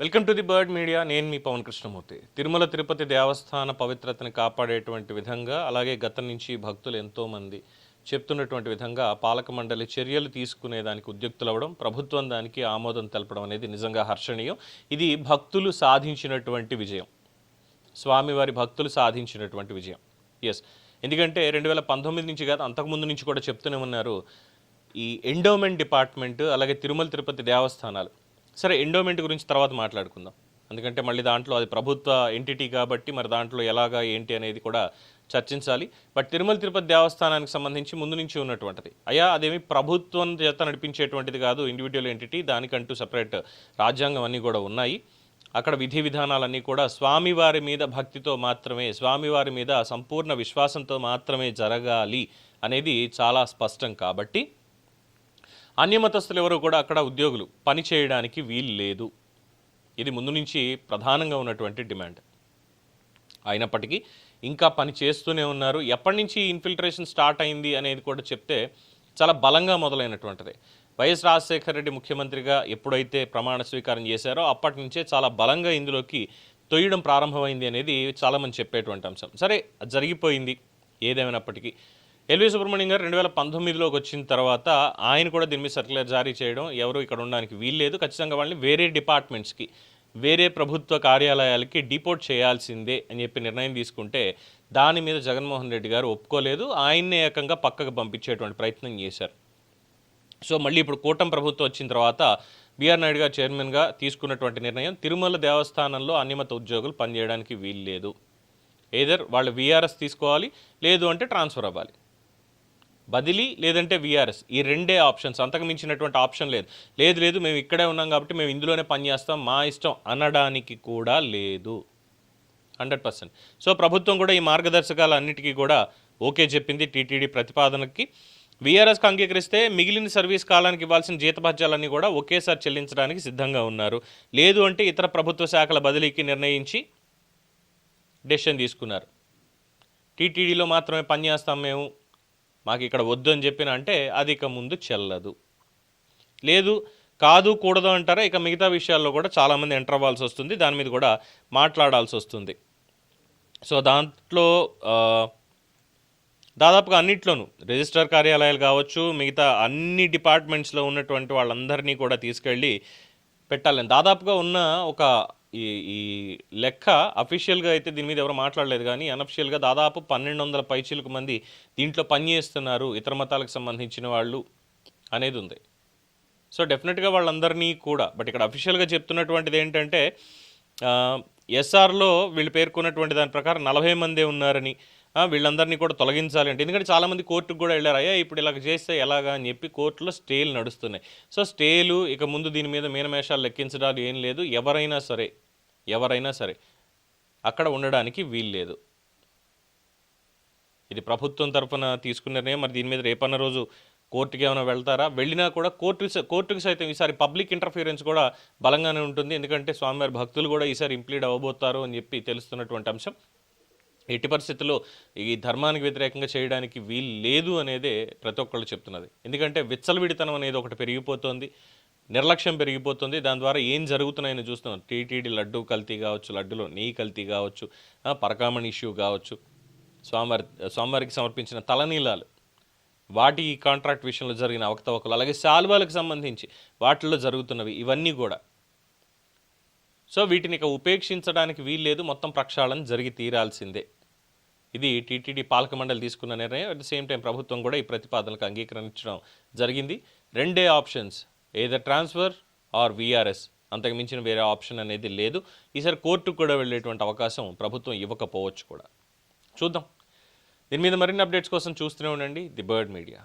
Welcome to the bird media. నేను మీ పవన్ కృష్ణమూర్తి. తిరుమల తిరుపతి దేవస్థాన పవిత్రతని కాపాడేటువంటి విధంగా అలాగే గతం నుంచి భక్తులు ఎంతోమంది చెప్తున్నటువంటి విధంగా పాలక మండలి చర్యలు తీసుకునే దానికి ఉద్యుక్తులవ్వడం ప్రభుత్వం దానికి ఆమోదం తెలపడం అనేది నిజంగా హర్షణీయం. ఇది భక్తులు సాధించినటువంటి విజయం. స్వామివారి భక్తులు సాధించినటువంటి విజయం. ఎస్ ఎందుకంటే రెండు వేల పంతొమ్మిది నుంచి కాదు అంతకుముందు నుంచి కూడా చెప్తూనే ఉన్నారు. ఈ ఎండోమెంట్ డిపార్ట్మెంట్ అలాగే తిరుమల తిరుపతి దేవస్థానాలు సరే ఎండోమెంట్ గురించి తర్వాత మాట్లాడుకుందాం. ఎందుకంటే మళ్ళీ దాంట్లో అది ప్రభుత్వ ఎంటిటీ కాబట్టి మరి దాంట్లో ఎలాగా ఏంటి అనేది కూడా చర్చించాలి. బట్ తిరుమల తిరుపతి దేవస్థానానికి సంబంధించి ముందు నుంచి ఉన్నటువంటిది. అయ్యా అదేమి ప్రభుత్వం చేత నడిపించేటువంటిది కాదు ఇండివిజువల్ ఎంటిటీ దానికంటూ సపరేట్ రాజ్యాంగం అన్నీ కూడా ఉన్నాయి. అక్కడ విధి విధానాలన్నీ కూడా స్వామివారి మీద భక్తితో మాత్రమే స్వామివారి మీద సంపూర్ణ విశ్వాసంతో మాత్రమే జరగాలి అనేది చాలా స్పష్టం కాబట్టి అన్యమతస్తులు ఎవరు కూడా అక్కడ ఉద్యోగులు. పని చేయడానికి వీలు లేదు. ఇది ముందు నుంచి ప్రధానంగా ఉన్నటువంటి డిమాండ్. అయినప్పటికీ ఇంకా పని చేస్తూనే ఉన్నారు. ఎప్పటి నుంచి ఇన్ఫిల్ట్రేషన్ స్టార్ట్ అయింది అనేది కూడా చెప్తే చాలా బలంగా మొదలైనటువంటిది. వైఎస్ రాజశేఖర రెడ్డి ముఖ్యమంత్రిగా ఎప్పుడైతే ప్రమాణ స్వీకారం చేశారో అప్పటి నుంచే చాలా బలంగా ఇందులోకి తొయ్యడం ప్రారంభమైంది అనేది చాలామంది చెప్పేటువంటి అంశం. సరే జరిగిపోయింది. ఏదేమైనప్పటికీ ఎల్వి సుబ్రహ్మణ్యం గారు రెండు వేల పంతొమ్మిదిలోకి వచ్చిన తర్వాత ఆయన కూడా దీని మీద సర్క్యులర్ జారీ చేయడం ఎవరు ఇక్కడ ఉండడానికి వీల్లేదు ఖచ్చితంగా వాళ్ళని వేరే డిపార్ట్మెంట్స్కి వేరే ప్రభుత్వ కార్యాలయాలకి డిపోర్ట్ చేయాల్సిందే అని చెప్పి నిర్ణయం తీసుకుంటే దాని మీద జగన్మోహన్ రెడ్డి గారు ఒప్పుకోలేదు. ఆయన్నే ఏకంగా పక్కకు పంపించేటువంటి ప్రయత్నం చేశారు. సో మళ్ళీ ఇప్పుడు కూటమి ప్రభుత్వం వచ్చిన తర్వాత బీఆర్ నాయుడు గారు చైర్మన్గా తీసుకున్నటువంటి నిర్ణయం తిరుమల దేవస్థానంలో అన్యమత ఉద్యోగులు పనిచేయడానికి వీలు లేదు. ఏదర్ వాళ్ళు వీఆర్ఎస్ తీసుకోవాలి లేదు అంటే ట్రాన్స్ఫర్ అవ్వాలి. బదిలీ లేదంటే వీఆర్ఎస్ ఈ రెండే ఆప్షన్స్. అంతకు మించినటువంటి ఆప్షన్ లేదు. లేదు లేదు మేము ఇక్కడే ఉన్నాం కాబట్టి మేము ఇందులోనే పనిచేస్తాం మా ఇష్టం అనడానికి కూడా లేదు. Hundred percent. సో ప్రభుత్వం కూడా ఈ మార్గదర్శకాలు అన్నిటికీ కూడా ఓకే చెప్పింది టీటీడీ ప్రతిపాదనకి. వీఆర్ఎస్కి అంగీకరిస్తే మిగిలిన సర్వీస్ కాలానికి ఇవ్వాల్సిన జీతభత్యాలన్నీ కూడా ఒకేసారి చెల్లించడానికి సిద్ధంగా ఉన్నారు. లేదు అంటే ఇతర ప్రభుత్వ శాఖల బదిలీకి నిర్ణయించి డెసిషన్ తీసుకున్నారు. టీటీడీలో మాత్రమే పనిచేస్తాం మేము. మాకు ఇక్కడ వద్దు అని చెప్పిన అంటే అది ఇక ముందు చెల్లదు. లేదు కాదు కూడదు అంటారా? ఇక మిగతా విషయాల్లో కూడా చాలామంది ఎంటర్ అవ్వాల్సి వస్తుంది. దాని మీద కూడా మాట్లాడాల్సి వస్తుంది. సో దాంట్లో దాదాపుగా అన్నిట్లోనూ రిజిస్టర్ కార్యాలయాలు కావచ్చు మిగతా అన్ని డిపార్ట్మెంట్స్లో ఉన్నటువంటి వాళ్ళందరినీ కూడా తీసుకెళ్ళి పెట్టాలని దాదాపుగా ఉన్న ఒక ఈ ఈ లెక్క అఫీషియల్గా అయితే దీని మీద ఎవరు మాట్లాడలేదు కానీ అనఫిషియల్గా దాదాపు పన్నెండు వందల పైచీలకు మంది దీంట్లో పనిచేస్తున్నారు ఇతర మతాలకు సంబంధించిన వాళ్ళు అనేది ఉంది. సో డెఫినెట్గా వాళ్ళందరినీ కూడా బట్ ఇక్కడ అఫీషియల్గా చెప్తున్నటువంటిది ఏంటంటే ఎస్ఆర్లో వీళ్ళు పేర్కొన్నటువంటి దాని ప్రకారం నలభై మందే ఉన్నారని వీళ్ళందరినీ కూడా తొలగించాలి అంటే. ఎందుకంటే చాలామంది కోర్టుకు కూడా వెళ్ళారు అయ్యా ఇప్పుడు ఇలాగ చేస్తే ఎలాగా? అని చెప్పి కోర్టులో స్టేలు నడుస్తున్నాయి. సో స్టేలు ఇక ముందు దీని మీద మీనమేషాలు లెక్కించడాలు ఏం లేదు. ఎవరైనా సరే ఎవరైనా సరే అక్కడ ఉండడానికి వీల్లేదు ఇది ప్రభుత్వం తరఫున తీసుకున్న నిర్ణయం. మరి దీని మీద రేపన్న రోజు కోర్టుకి ఏమైనా వెళ్తారా? వెళ్ళినా కూడా కోర్టు కోర్టుకి సైతం ఈసారి పబ్లిక్ ఇంటర్ఫీరెన్స్ కూడా బలంగానే ఉంటుంది. ఎందుకంటే స్వామివారి భక్తులు కూడా ఈసారి ఇంప్లీడ్ అవ్వబోతారు అని చెప్పి తెలుస్తున్నటువంటి అంశం. ఎట్టి పరిస్థితుల్లో ఈ ధర్మానికి వ్యతిరేకంగా చేయడానికి వీలు లేదు అనేదే ప్రతి ఒక్కళ్ళు చెప్తున్నది. ఎందుకంటే విచ్చలవిడితనం అనేది ఒకటి పెరిగిపోతుంది నిర్లక్ష్యం పెరిగిపోతుంది. దాని ద్వారా ఏం జరుగుతున్నాయని చూస్తున్నాం. టీటీడీ లడ్డు కల్తీ కావచ్చు లడ్డులో నెయ్యి కల్తీ కావచ్చు పరకామణి ఇష్యూ కావచ్చు స్వామివారి స్వామివారికి సమర్పించిన తలనీలాలు వాటి కాంట్రాక్ట్ విషయంలో జరిగిన అవకతవకలు అలాగే శాల్వాలకు సంబంధించి వాటిల్లో జరుగుతున్నవి ఇవన్నీ కూడా. సో వీటిని ఇక ఉపేక్షించడానికి వీల్లేదు మొత్తం ప్రక్షాళన జరిగి తీరాల్సిందే. ఇది టీటీడీ పాలక మండలి తీసుకున్న నిర్ణయం. అట్ ద సేమ్ టైం ప్రభుత్వం కూడా ఈ ప్రతిపాదనలకు అంగీకరించడం జరిగింది. రెండే options either transfer or VRS అంతకు మించిన వేరే ఆప్షన్ అనేది లేదు. ఈసారి కోర్టుకు కూడా వెళ్ళేటువంటి అవకాశం ప్రభుత్వం ఇవ్వకపోవచ్చు కూడా. చూద్దాం. దీని మీద మరిన్ని అప్డేట్స్ కోసం చూస్తూనే ఉండండి. The bird media